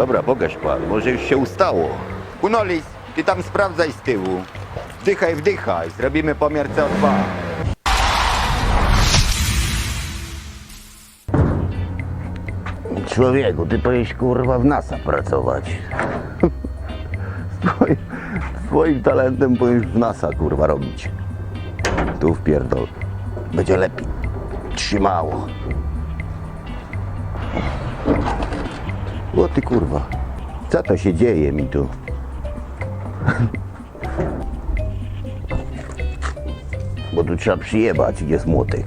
Dobra, pokaż pan, może już się ustało. Kunolis, ty tam sprawdzaj z tyłu. Wdychaj, wdychaj, zrobimy pomiar CO2. Człowieku, ty powinieneś kurwa w NASA pracować. Swoim, swoim talentem powinieneś w NASA kurwa robić. Tu wpierdol. Będzie lepiej. Trzymało. O ty kurwa, co to się dzieje mi tu? Bo tu trzeba przyjebać, gdzie jest młotek.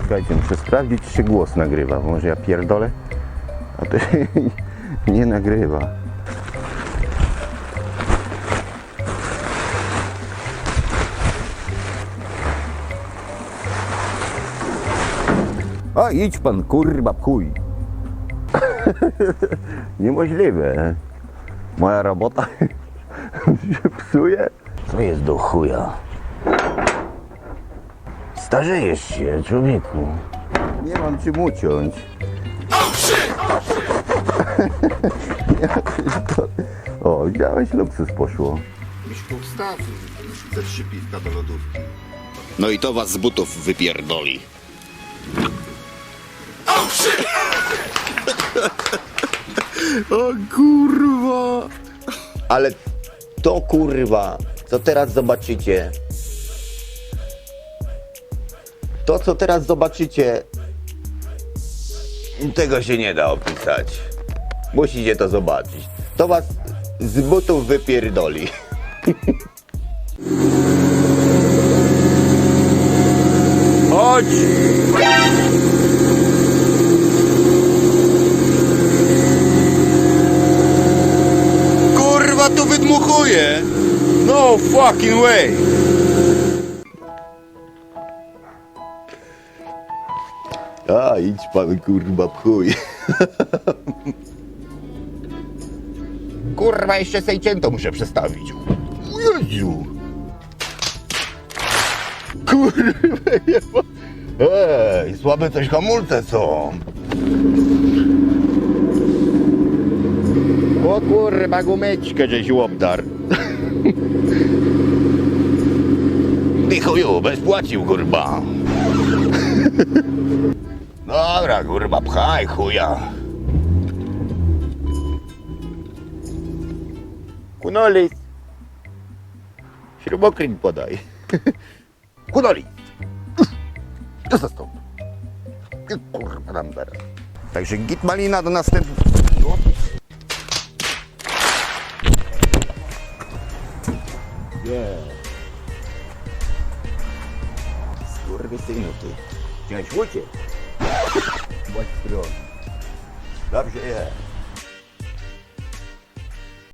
Słuchajcie, muszę sprawdzić, czy głos nagrywa. Może ja pierdolę, a to się nie nagrywa. A idź pan, kurwa, chuj. Niemożliwe. Moja robota się psuje. Co jest do chuja? Starzejesz się, człowieku. Nie mam czym uciąć. o, widziałeś, luksus poszło. Miśku, wstaw ze trzy piwka do lodówki. No i to was z butów wypierdoli. O kurwa! Ale to kurwa, co teraz zobaczycie, to co teraz zobaczycie, tego się nie da opisać. Musicie to zobaczyć. To was z butów wypierdoli. Chodź! Wydmuchuje! No fucking way! A, idź pan kurwa, chuj. Kurwa, jeszcze sejcięto muszę przestawić. Jezu! Kurwa, jeba. Ej, słabe coś hamulce są. O kurwa, gumeczkę żeś obdarł. Ty chuju, bez płacił, kurwa. Dobra, kurwa, pchaj chuja. Kunolis. Śrubokręt podaj. Kunolis. Co za Kurwa, number. Także git malina do następnego. Yeah. Skurwysynu ty. Chciałeś uciec? Bądź stron. Dobrze jest.